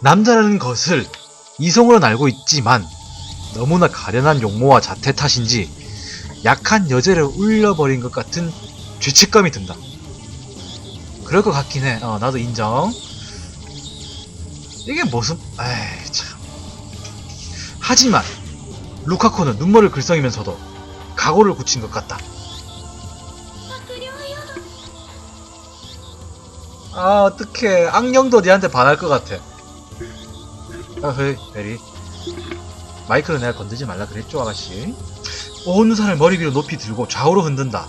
남자라는 것을 이성으론 알고 있지만 너무나 가련한 용모와 자태 탓인지 약한 여제를 울려버린 것 같은 죄책감이 든다. 그럴 것 같긴 해. 어, 나도 인정. 이게 무슨, 에이, 참. 하지만, 루카코는 눈물을 글썽이면서도 각오를 굳힌 것 같다. 아, 어떡해. 악령도 니한테 반할 것 같아. 어허이 베리 마이크를 내가 건들지 말라 그랬죠 아가씨 온 산을 머리 위로 높이 들고 좌우로 흔든다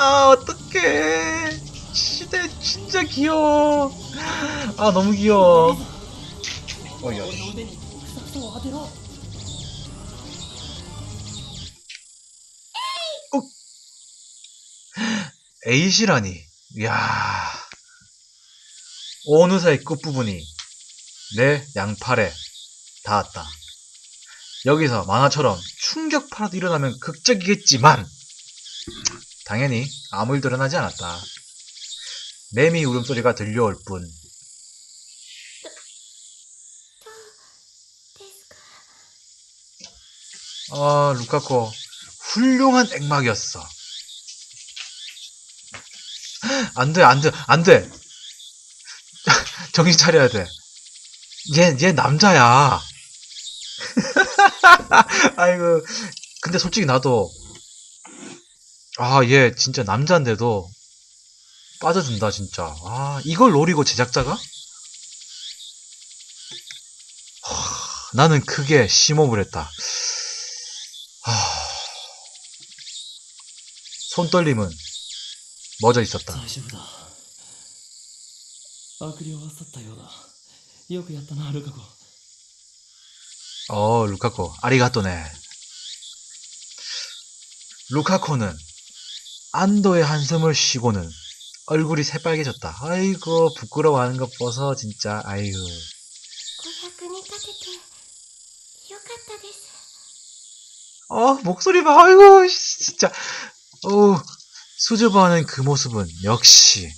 아 어떡해 시대 진짜 귀여워 아 너무 귀여워 어이 에이시라니. 이야. 어느새 끝부분이 내 양팔에 닿았다. 여기서 만화처럼 충격파라도 일어나면 극적이겠지만 당연히 아무 일도 일어나지 않았다. 매미 울음소리가 들려올 뿐 아, 루카코 훌륭한 액막이었어. 안 돼, 안 돼, 안 돼. 정신 차려야 돼. 얘, 얘 남자야. 아이고. 근데 솔직히 나도, 아, 얘 진짜 남자인데도 빠져든다, 진짜. 아, 이걸 노리고 제작자가? 하, 나는 크게 심호흡을 했다. 하... 손떨림은 멎어 있었다. 어, 루카코. 아리가또네. 루카코는 안도의 한숨을 쉬고는 얼굴이 새빨개졌다. 아이고, 부끄러워하는 것 봐서 진짜 아이고. 어, 목소리 봐. 아이고, 진짜. 어우. 수줍어하는 그 모습은 역시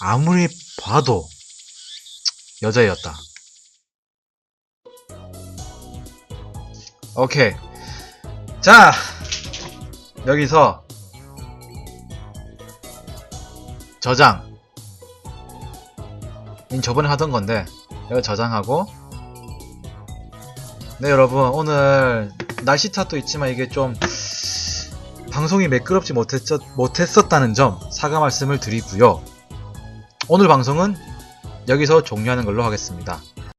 아무리 봐도 여자였다. 오케이. 자, 여기서 저장. 이 저번에 하던 건데 여기 저장하고 네 여러분 오늘 날씨 탓도 있지만 이게 좀 방송이 매끄럽지 못했, 못했었다는 점 사과 말씀을 드리고요. 오늘 방송은 여기서 종료하는 걸로 하겠습니다.